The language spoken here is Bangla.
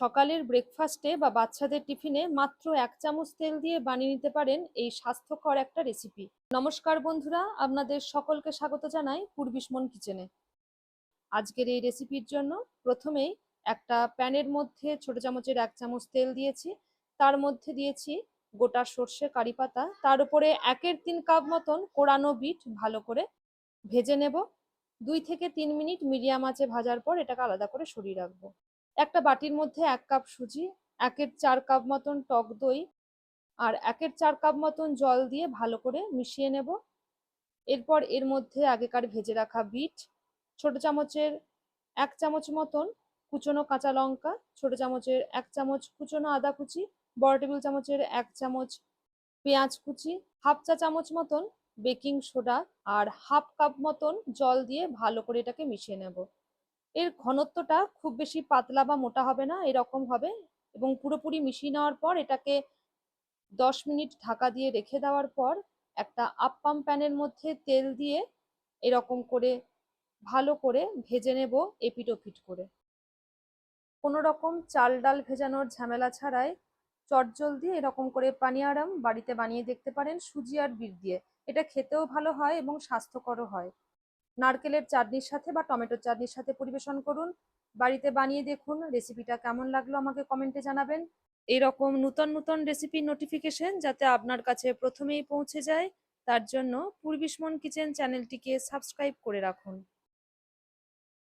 সকালের ব্রেকফাস্টে বা বাচ্চাদের টিফিনে মাত্র এক চামচ তেল দিয়ে বানিয়ে নিতে পারেন এই স্বাস্থ্যকর একটা রেসিপি নমস্কার বন্ধুরা, আপনাদের সকলকে স্বাগত জানাই পূর্বিসমন কিচেনে। আজকের এই রেসিপির জন্য প্রথমেই একটা প্যানের মধ্যে ছোট চামচের এক চামচ তেল দিয়েছি। তার মধ্যে দিয়েছি গোটা সর্ষে কারি পাতা। তার উপরে একের তিন কাপ মতন কোরানো বিট ভালো করে ভেজে নেব। দুই থেকে তিন মিনিট মিডিয়াম আঁচে ভাজার পর এটাকে আলাদা করে সরিয়ে রাখব। একটা বাটির মধ্যে এক কাপ সুজি, একের চার কাপ মতন টক দই আর একের চার কাপ মতন জল দিয়ে ভালো করে মিশিয়ে নেব। এরপর এর মধ্যে আগেকার ভেজে রাখা বিট, ছোট চামচের এক চামচ মতন কুচনো কাঁচা লঙ্কা, ছোট চামচের এক চামচ কুচনো আদা কুচি, বড় টেবিল চামচের এক চামচ পেঁয়াজ কুচি, হাফ চা চামচ মতন বেকিং সোডা আর হাফ কাপ মতন জল দিয়ে ভালো করে এটাকে মিশিয়ে নেব। এর ঘনত্বটা খুব বেশি পাতলা বা মোটা হবে না, এরকম হবে এবং পুরোপুরি মিশিয়ে নেওয়ার পর এটাকে দশ মিনিট ঢাকা দিয়ে রেখে দেওয়ার পর একটা আপ্পাম প্যানের মধ্যে তেল দিয়ে এরকম করে ভালো করে ভেজে নেব এপিট ওপিট করে। কোনো রকম চাল ডাল ভেজানোর ঝামেলা ছাড়াই চটজলদি এরকম করে পানিয়ারাম বাড়িতে বানিয়ে দেখতে পারেন সুজি আর বিট দিয়ে। এটা খেতেও ভালো হয় এবং স্বাস্থ্যকরও হয়। নারকেলের চাটনির সাথে বা টমেটোর চাটনির সাথে পরিবেশন করুন। বাড়িতে বানিয়ে দেখুন রেসিপিটা কেমন লাগল আমাকে কমেন্টে জানাবেন। এরকম নূতন নতুন রেসিপির নোটিফিকেশন যাতে আপনার কাছে প্রথমেই পৌঁছে যায়, তার জন্য পূর্বিসমন কিচেন চ্যানেলটিকে সাবস্ক্রাইব করে রাখুন।